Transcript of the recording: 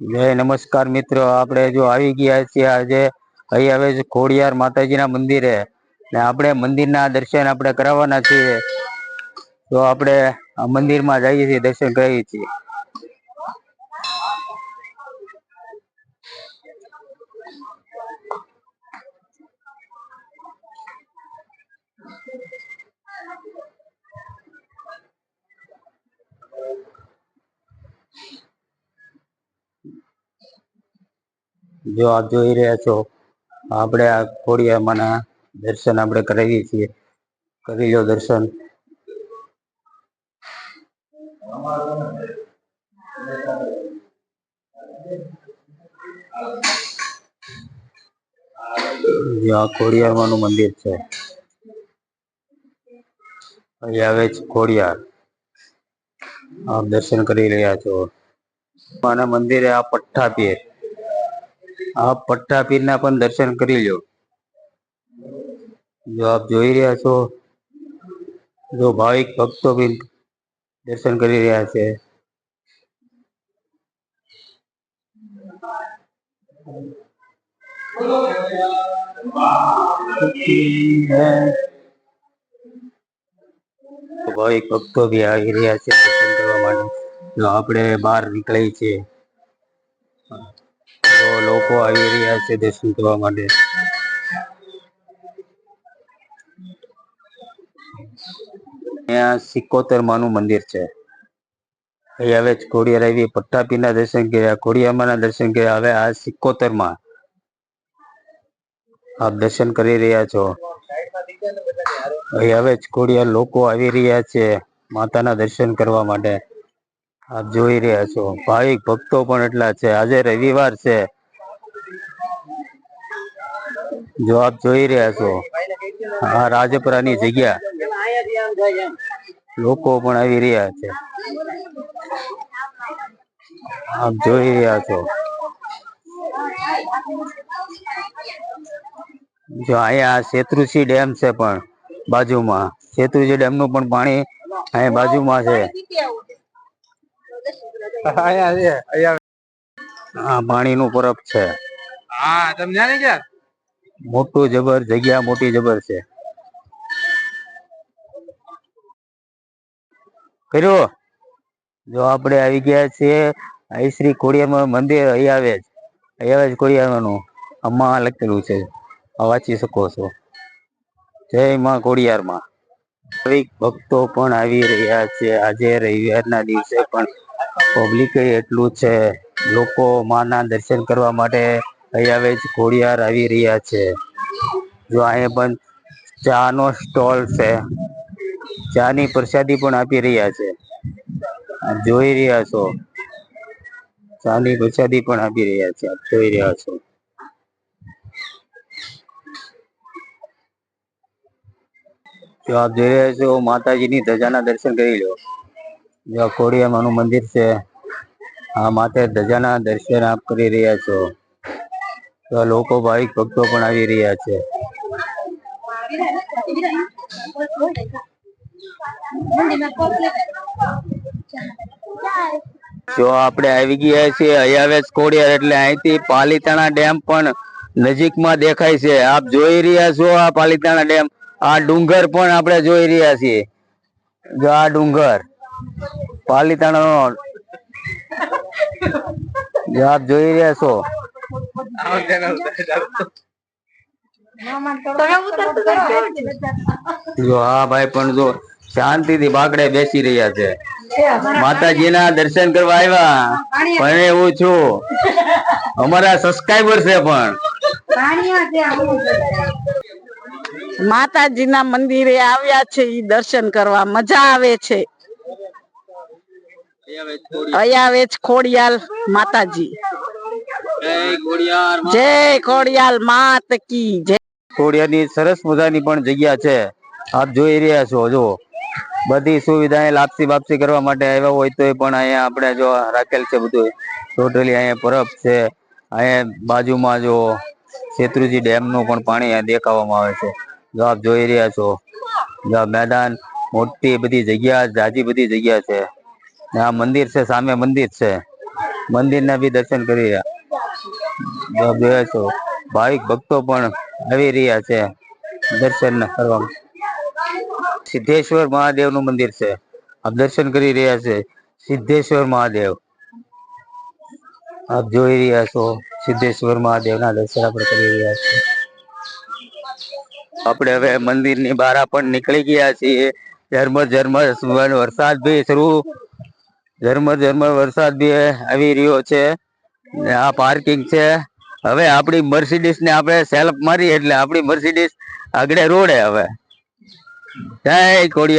જય નમસ્કાર મિત્રો. આપણે જો આવી ગયા છીએ આજે, અહીં છે ખોડિયાર માતાજીના મંદિરે. ને આપણે મંદિરના દર્શન આપણે કરાવવાના છીએ. તો આપણે મંદિરમાં જઈએ છીએ, દર્શન કરીએ છીએ. જો આપ જોઈ રહ્યા છો, આપણે આ ખોડિયામાંના દર્શન આપણે કરાવીએ છીએ. કરી લો દર્શન. જે આ ખોડિયારમાંનું મંદિર છે. અહીં આવે છે ખોડિયાર. આપ દર્શન કરી રહ્યા છો. માના મંદિરે આ પઠ્ઠા પીર આ પટ્ટાપીર ના પણ દર્શન કરી લો જો આપ જોઈ રહ્યા છો, જો ભાવિક ભક્તો બી દર્શન કરી રહ્યા છે. ભાવિક ભક્તો બી આવી રહ્યા છે દર્શન કરવા માટે. જો આપણે બહાર નીકળી છે તો લોકો આવી રહ્યા છે દર્શન કરવા માટે. અહીંયા સિકોતર માનું મંદિર છે. અહીં હવે ખોડિયાર આવી પટ્ટાપીના દર્શન કર્યા ખોડિયામાના દર્શન કર્યા. હવે આ સિકોતેરમાં આપ દર્શન કરી રહ્યા છો. હવે ખોડિયાર લોકો આવી રહ્યા છે માતાના દર્શન કરવા માટે. આપ જોઈ રહ્યા છો. ભાવિક ભક્તો પણ એટલા છે. આજે રવિવાર છે. જો આપ જોઈ રહ્યા છો, આ રાજપરાની જગ્યા. લોકો પણ આવી રહ્યા છે. આપ જોઈ રહ્યા છો. જો અહીંયા શેત્રુસી ડેમ છે પણ બાજુમાં. શેત્રુજી ડેમનું પણ પાણી અહીંયા બાજુમાં છે. આ પાણીનું પરબ છે. હા તમે જાણી ગયા? મોટું જબર જગ્યા મોટી જબર છે. કર્યો? જો આપણે આવી ગયા છીએ શ્રી ખોડિયારમાં મંદિર અહીં આવે જ. અહીં આવે જ ખોડિયારમાંનું આમાં લખેલું છે. વાંચી શકો છો. જય માં ખોડિયારમાં ભાવિક ભક્તો પણ આવી રહ્યા છે. આજે રવિવારના દિવસે પણ પબ્લિક એટલું છે. લોકો માના દર્શન કરવા માટે અહીં આવે ઘોડિયાર ખોડિયાર આવી રહ્યા છે. જો અહીંયા પણ ચા નો સ્ટોલ છે. ચા ની પ્રસાદી પણ આપી રહ્યા છે. જોઈ રહ્યા છો. ચા ની પ્રસાદી પણ આપી રહ્યા છે. આપ જોઈ રહ્યા છો. જો આપ જોઈ રહ્યા છો, માતાજીની ધજાના દર્શન કરી લો. જો નું મંદિર છે, આ માટે ધજાના દર્શન આપ કરી રહ્યા છો. તો લોકો ભાવિક ભક્તો પણ આવી રહ્યા છે. જો આપણે આવી ગયા છીએ અયાવેશ કોડિયાર એટલે અહીંથી પાલીતાણા ડેમ પણ નજીકમાં દેખાય છે. આપ જોઈ રહ્યા છો આ પાલીતાણા ડેમ. આ ડુંગર પણ આપણે જોઈ રહ્યા છીએ. જો આ ડુંગર પાલીતાણા નો આપ જોઈ રહ્યા છો. હા ભાઈ, પણ જો શાંતિથી બાકડે બેસી રહ્યા છે. માતાજીના દર્શન કરવા આવ્યા. પણ એવું છું. અમારા સબસ્ક્રાઈબર છે પણ. માતાજીના મંદિરે આવ્યા છે, ઈ દર્શન કરવા. મજા આવે છે. અયાવે જ ખોડિયાલ માતાજી. જય ખોડિયાલ માત કી જય. ખોડિયારની સરસ મજાની પણ જગ્યા છે. આપ જોઈ રહ્યા છો જો બધી સુવિધાએ લાપસી બાપસી કરવા માટે આવ્યા હોય તો પણ અહીંયા આપણે જો રાખેલ છે બધું. ટોટલી અહીંયા પરબ છે. અહીંયા બાજુમાં જો શેત્રુજી ડેમનું પણ પાણી અહીંયા દેખાવામાં આવે છે. જો આપ જોઈ રહ્યા છો. જો મેદાન મોટી બધી જગ્યા જાજી બધી જગ્યા છે. આ મંદિર છે, સામે મંદિર છે. મંદિરના બી દર્શન કરી રહ્યા. છો, ભાવિક ભક્તો પણ આવી રહ્યા છે દર્શન કરવા. સિદ્ધેશ્વર મહાદેવનું મંદિર છે. આપ દર્શન કરી રહ્યા છે, સિદ્ધેશ્વર મહાદેવ. આપ જોઈ રહ્યા છો, સિદ્ધેશ્વર મહાદેવ ના દર્શન આપણે કરી રહ્યા છીએ. આપણે હવે મંદિરની બહાર પણ નીકળી ગયા છીએ. ઝરમર ઝરમર વરસાદ બી શરૂ. ઝરમર ઝરમર વરસાદ બી આવી રહ્યો છે. ને આ પાર્કિંગ છે. હવે આપણી મર્સિડીસ ને આપણે સેલ્ફ મારી એટલે આપણી મર્સિડીસ આગળ રોડે હવે. જય કોડિયા